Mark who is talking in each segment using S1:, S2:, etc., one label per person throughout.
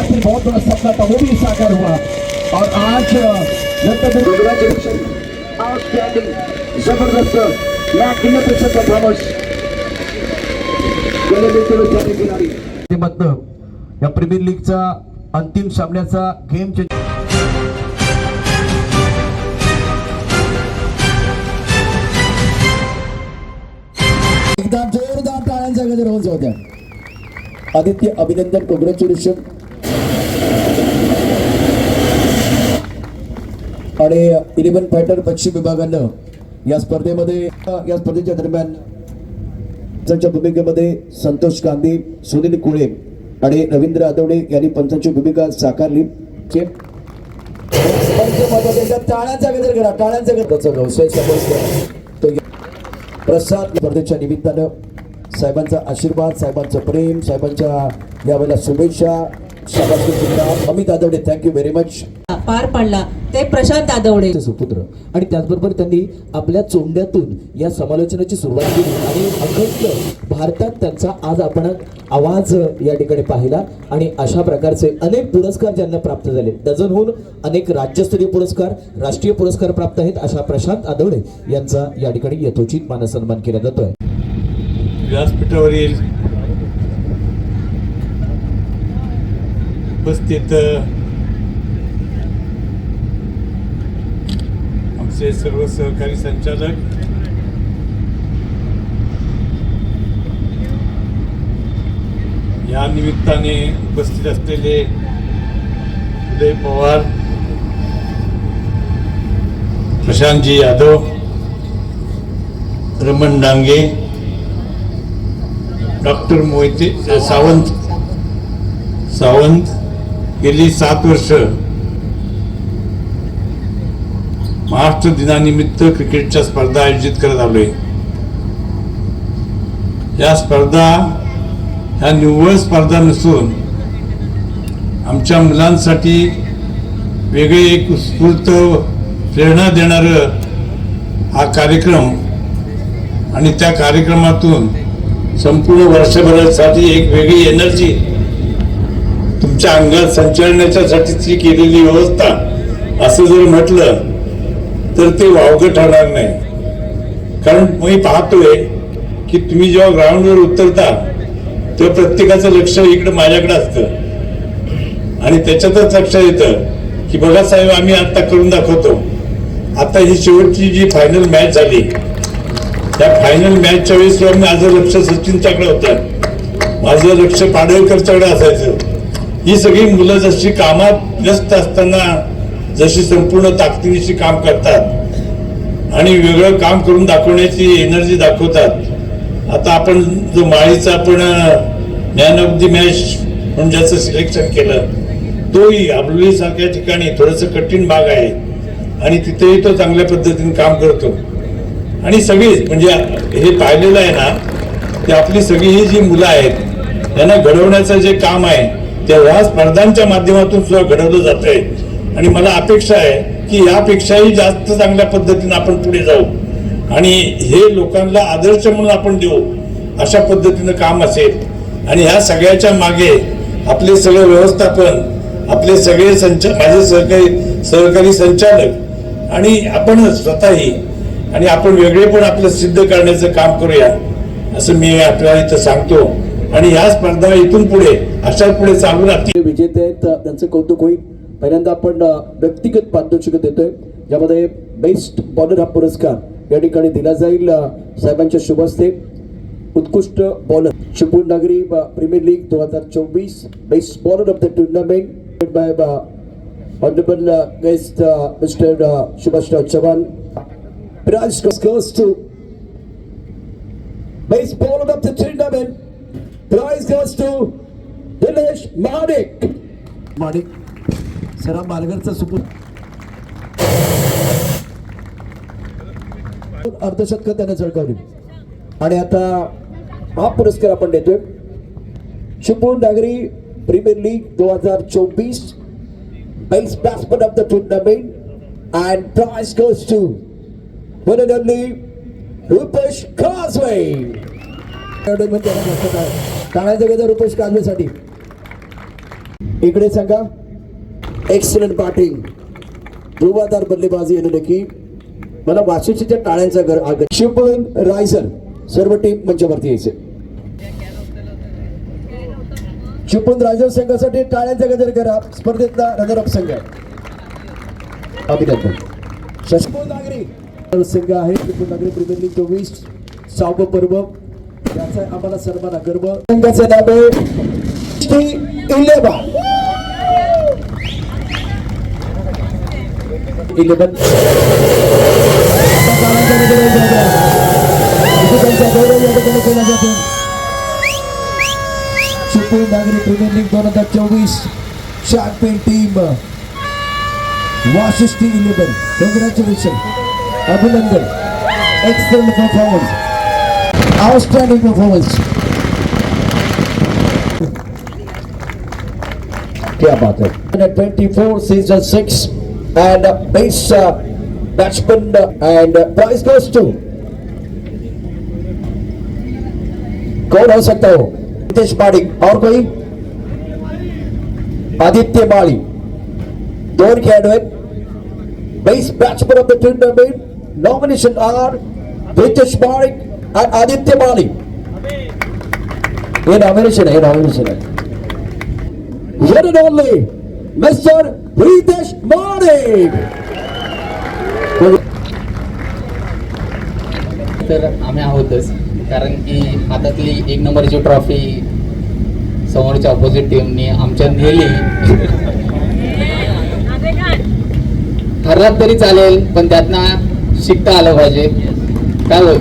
S1: बाद में बहुत बड़ा सपना था वो भी साकार हुआ। और आज आउटस्टँडिंग जबरदस्त लाखपेक्षा परफॉर्मन्स
S2: माध्यमातनं या प्रीमियर लीगचा अंतिम सामन्याचा गेम चेंज
S1: एकदा जोरदार टाळ्यांचा गजर होत होत्या आदित्य अभिनंदन कॉंग्रॅच्युलेशन आणि इलेव्हन फायटर पश्चिम विभागानं या स्पर्धेमध्ये या स्पर्धेच्या दरम्यान पंचांच्या भूमिकेमध्ये संतोष गांधी सुनील कुळे आणि रवींद्र आदवडे यांनी पंचांची भूमिका साकारली. टाळ्यांचा गजर करा टाळ्यांचा गजर व्यवसाय समजतो प्रसाद स्पर्धेच्या निमित्तानं साहेबांचा आशीर्वाद साहेबांचं प्रेम साहेबांच्या यावेळेला शुभेच्छा. शाबासकी सुद्धा Amit Adawade thank you very much
S3: पार पाडला. ते प्रशांत आदवडे
S2: सुपुत्र. आणि त्याचबरोबर त्यांनी आपल्या चोंड्यातून या समालोचनाची सुरुवात केली. आणि अखंड भारतात त्यांचा आज आपण आवाज या ठिकाणी पाहिला. आणि अशा प्रकारचे अनेक पुरस्कार ज्यांना प्राप्त झाले. डझनहून अनेक राज्यस्तरीय पुरस्कार राष्ट्रीय पुरस्कार प्राप्त आहेत अशा प्रशांत आदवडे यांचा या ठिकाणी यथोचित मानसन्मान केला जातोय.
S4: व्यासपीठावरील उपस्थित आमचे सर्व सहकारी संचालक. या निमित्ताने उपस्थित असलेले उदय पवार प्रशांतजी यादव रमण डांगे डॉक्टर मोहिते सावंत सावंत गेली सात वर्ष. महाराष्ट्र दिनानिमित्त क्रिकेटच्या स्पर्धा आयोजित करत आलोय. या स्पर्धा ह्या निव्वळ स्पर्धा नसून आमच्या मुलांसाठी वेगळे एक उत्स्फूर्त प्रेरणा देणारं हा कार्यक्रम आणि त्या कार्यक्रमातून संपूर्ण वर्षभरासाठी एक वेगळी एनर्जी तुमच्या अंगात संचालण्याच्यासाठीची केलेली व्यवस्था असं जर म्हटलं तर ते वावगं ठरणार नाही. कारण मी पाहतोय की तुम्ही जेव्हा ग्राउंडवर उतरता तेव्हा प्रत्येकाचं लक्ष इकडं माझ्याकडे असतं. आणि त्याच्यातच लक्ष येतं की बघा साहेब आम्ही आता करून दाखवतो. आता ही शेवटची जी फायनल मॅच झाली त्या फायनल मॅचच्या वेळेस माझं लक्ष सचिनच्याकडे होतं. माझं लक्ष पाडळकरच्याकडे असायचं. ही सगळी मुलं जशी कामात व्यस्त असताना जशी संपूर्ण ताकदीशी काम करतात आणि वेगळं काम करून दाखवण्याची एनर्जी दाखवतात. आता आपण जो माळीचा आपण मॅन ऑफ दी मॅच म्हणून ज्याचं सिलेक्शन केलं तोही आबलोली सारख्या ठिकाणी थोडंसं कठीण भाग आहे. आणि तिथेही तो चांगल्या पद्धतीने काम करतो. आणि सगळीच म्हणजे हे पाहिलेलं आहे ना ते आपली सगळी ही जी मुलं आहेत त्यांना घडवण्याचं जे काम आहे तेव्हा स्पर्धांच्या माध्यमातून सुद्धा घडवलं जात आहे आणि मला अपेक्षा आहे की यापेक्षाही जास्त चांगल्या पद्धतीने आपण पुढे जाऊ. आणि हे लोकांना आदर्श म्हणून आपण देऊ अशा पद्धतीनं काम असेल. आणि ह्या सगळ्याच्या मागे आपले सगळे व्यवस्थापन आपले सगळे संच माझे सहकारी सहकारी संचालक आणि आपण स्वतःही आणि आपण वेगळे पण आपलं सिद्ध करण्याचं काम करूया असं मी आपल्याला इथं सांगतो. आणि ह्या स्पर्धा इथून पुढे अशाच पुढे चालू राहतील.
S1: विजेते आहेत त्यांचं कौतुक होईल. पहिल्यांदा आपण व्यक्तिगत पारितोषिक देतोय ज्यामध्ये बेस्ट बॉलर हा पुरस्कार या ठिकाणी दिला जाईल साहेबांच्या शुभ हस्ते उत्कृष्ट बॉलर चिपळूण नागरी प्रीमियर लीग दोन हजार चोवीस best bowler of the tournament by honourable guest mister Subhashrao Chavan Prize goes to base bowler of the tournament. Prize goes to Dinesh Manik.
S2: Manik सरा मालगरचा सुपुत्र.
S1: अर्धशतक त्याने झळकावली. आणि आता हा पुरस्कार आपण देतोय. चिपळूण नागरी प्रीमियर लीग दोन हजार चोवीस best batsman of the tournament and prize goes to one and only Rupesh Kajwe टाळ्याचं गजर रुपेश काजवेसाठी इकडे सांगा. एक्सलंट बॅटिंग ध्रुवादार बल्लेबाजी येणं की मला वाशिष्ठीच्या टाळ्यांचा घर आग शिवपळन रायझर सर्व टीम मंचावरती यायचे. चिपळूण रायझन संघासाठी टाळ्यांचा गजर करा. स्पर्धेतला रनर अप संघ आहे. अभिनंदन. शशिपूर नागरी. संघ आहे. चिपळूण नागरी प्रीमियर लीग चोवीस. सावं पर्व. याचा आम्हाला सर्वांना गर्व. संघाचं नाव आहे. इलेवा इलेवन। केला जातो चिपळूण नागरी प्रीमियर लीग दोन हजार चोवीस champion team Vashishthi eleven congratulation अभिनंदन. एक्सलंट परफॉर्मन्स आउटस्टँडिंग परफॉर्मन्स क्या बात है? 24 season 6 and uh, base uh, batsman uh, and uh, prize goes to. कौन हो सकता हो नितेश पाडिक और कोई आदित्य माळी दोन खेळाडू आहेत best batsman of the tournament nomination are Nitesh Padik आणि आदित्य माळी हे नॉमिनेशन आहे हे नॉमिनेशन आहे one and only Mr. Ritesh Manik.
S5: तर आम्ही आहोतच कारण की हातातली एक नंबरची ट्रॉफी समोरच्या ऑपोजिट टीमने आमच्या नेली. ठरलात तरी चालेल पण त्यातनं शिकता आलं पाहिजे. काय होत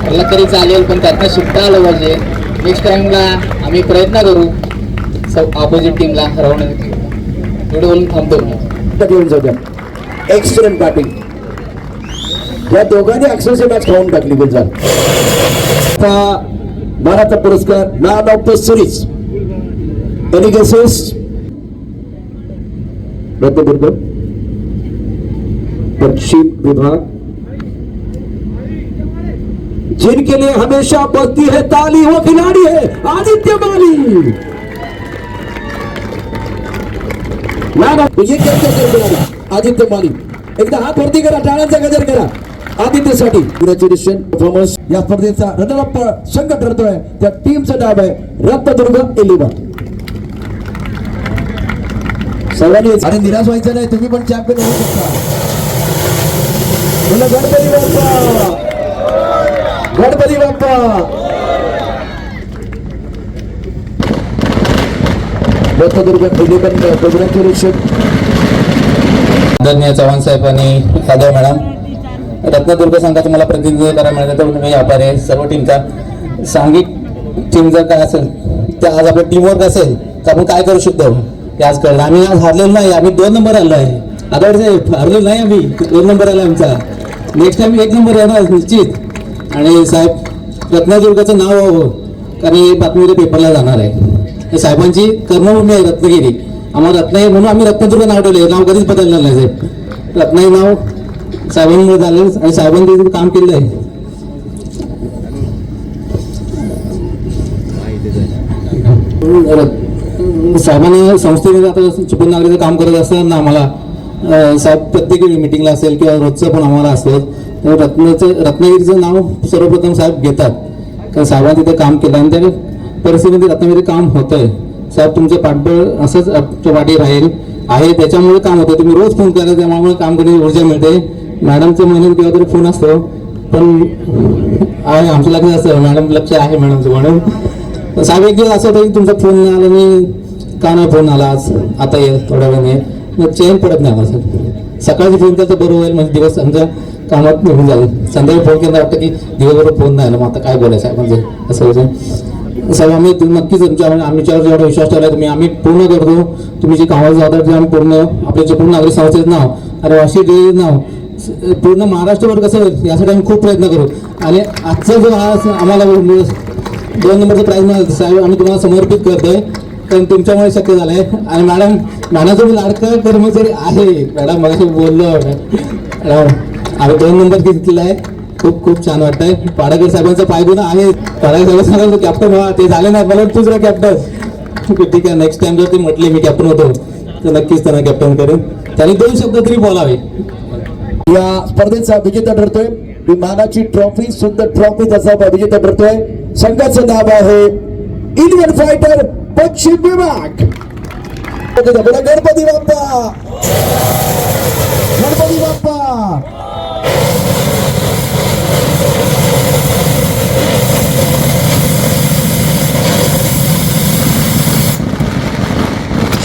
S5: ठरलात तरी चालेल पण त्यातनं शिकता आलं पाहिजे. नेक्स्ट टाइमला आम्ही प्रयत्न करू ऑपोजिट टीमला हरवण्यासाठी एवढं थांबतो. मी
S1: आता घेऊन एक्सलंट बॅटिंग या दोघांनी अक्षरशः मॅच खाऊन टाकली गुजरात आता मानाचा पुरस्कार man of the series any guesses Ratnadurg पश्चिम विभाग. जिनके लिए हमेशा बजती है ताली वो खिलाड़ी है आदित्य माली आदित्य माली एकदा हात वरती करा टाळ्यांचा गजर करा. आदित्यसाठी कॉंग्रॅच्युलेशन परफॉर्मन्स. या स्पर्धेचा रनर अप संघ ठरतोय त्या टीमचं नाव आहे रत्नदुर्ग इलेव्हन सर्वांनी आणि निराश व्हायचं नाही तुम्ही पण चॅम्पियन होऊ शकता. गणपती बाप्पा. गणपती बाप्पा. रत्नदुर्ग इलेव्हन कॉंग्रॅच्युलेशन
S5: आदरणीय चव्हाण साहेब आणि यादव मॅडम रत्नदुर्ग संघाचं मला प्रतिनिधित्व करायला मिळालं तर मी आभार आहे सर्व टीमचा. सांघिक टीम जर काय असेल तर आज आपलं टीमवर्क असेल तर आपण काय करू शकतो? हे आज कळलं. आम्ही आज हारलेलो नाही आम्ही दोन नंबर आलो आहे. आता साहेब हारलेलो नाही आम्ही दोन नंबर आला आमचा. नेक्स्ट टाइम एक नंबर येणार निश्चित. आणि साहेब रत्नदुर्गाचं नाव व्हावं कारण हे बातमी पेपरला जाणार आहे. साहेबांची कर्मभूमी आहे रत्नागिरी. आम्हाला रत्नागिरी म्हणून आम्ही रत्नदुर्ग नाव ठेवले नाव कधीच बदलणार नाही साहेब. रत्नागिरी नाव साहेबांमुळे झालं आणि साहेबांनी तिथे काम केलं आहे. साहेबांनी संस्थेने आता चुकून नागरिकचं काम करत असताना आम्हाला साहेब प्रत्येक मिटिंगला असेल किंवा रोजचं पण आम्हाला असेल तर रत्नाचं रत्नागिरीचं नाव सर्वप्रथम साहेब घेतात. कारण साहेबांनी तिथे काम केलं आणि त्या परिस्थितीमध्ये रत्नागिरी काम होतंय. साहेब तुमचं पाठबळ असंच आमच्या पाठी राहील आहे त्याच्यामुळे काम होतं तुम्ही रोज फोन करा त्यामुळे काम करण्याची ऊर्जा मिळते. मॅडमचं महिन्यात केव्हा तरी फोन असतो. पण आहे आमचं लक्ष असतं. मॅडम लक्ष आहे मॅडमचं म्हणून. साहेब एक दिवस असं होतं की तुमचा फोन नाही आला मी का नाही फोन आला आज. आता ये थोड्या वेळाने मग चेन पडत नाही आम्हाला साहेब. सकाळची फोन केला तर बरं होईल. म्हणजे दिवस आमच्या कामात निघून जाईल. संध्याकाळी फोन केला वाटतं की दिवसभर फोन नाही आला. मग आता काय बोलायचं आहे? म्हणजे असं होतं. साहेब आम्ही तुम्ही नक्कीच तुमच्या आमच्यावर जेवढा विश्वास ठेवला तुम्ही आम्ही पूर्ण करतो. तुम्ही जी कामाची ते आम्ही पूर्ण आपल्या पूर्ण नागरिक संस्थेचं नाव आणि वाशी डेअरीचं नाव पूर्ण महाराष्ट्रभर कसं होईल यासाठी आम्ही खूप प्रयत्न करू. आणि आजचा जो हा आम्हाला दोन नंबरचा प्राईज मिळाला साहेब आम्ही तुम्हाला समर्पित करतोय. कारण तुमच्यामुळे शक्य झालंय. आणि मॅडम मॅडमचं मी लाडकं कर्मचारी आहे. मॅडम मला बोललो मॅडम आम्ही दोन नंबर घेतलेला आहे. खूप खूप छान वाटतंय. पाडकर साहेबांचा पायगुण आहे. पाडकर साहेब सांगाल कॅप्टन व्हा. ते झाले नाही. मला तुझं कॅप्टन ठीक आहे ठीक आहे. नेक्स्ट टाइम जर ते म्हटले मी कॅप्टन होतो. तर नक्कीच त्यांना कॅप्टन करेन. त्यांनी दोन शब्द तरी बोलावे.
S1: या स्पर्धेचा विजेता ठरतोय. विमानाची ट्रॉफी सुंदर ट्रॉफी त्याचा विजेता ठरतोय. संघाचं नाव आहे इंडियन फायटर पश्चिम विभाग. गणपती बाप्पा. गणपती बाप्पा.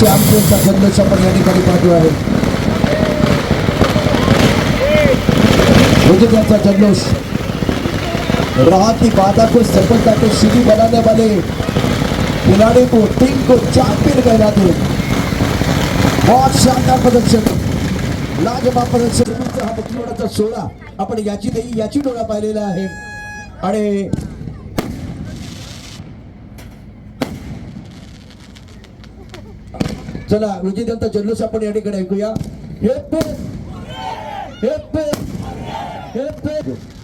S1: शॅम्पियनचा जल्लोष आपण या ठिकाणी पाठवू आहे. त्यांचा जल्लोष. राहत की बाधा को सफलता को सीधी बनाने वाले. खिलाड़ी को टीम को चैंपियन कहलाते बहुत शानदार प्रदर्शन. लाजवाब प्रदर्शन. हा बत्तीवडाचा सोहळा. आपण याची नाही याची डोळा पाहिलेला आहे. आणि चला विजेत्यांचा जल्लोष आपण या ठिकाणी ऐकूया. हे पे हे पे हे पे.